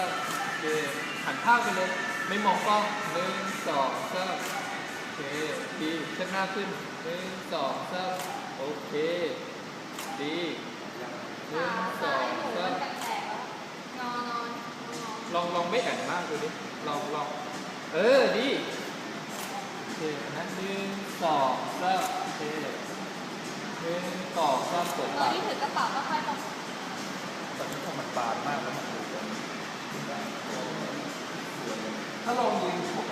องสามโอเคหันข้างไปเลย ไม่มองกล้องหนึ่งสองสามโอเคดีเชิดหน้าขึ้นหนึ่งสองสามโอเคดีหนึ่งสองสามนอนนอนลองลองไม่แอนมากดูดิลองลองเออดีโอเคนะหนึ่งสองสามโอเคหนึ่งสองสามเปิดตอปานกที่ถือกระเป๋าก็ค่อยลงตอนนี้พอมันบานมากแล้ว มันดูแ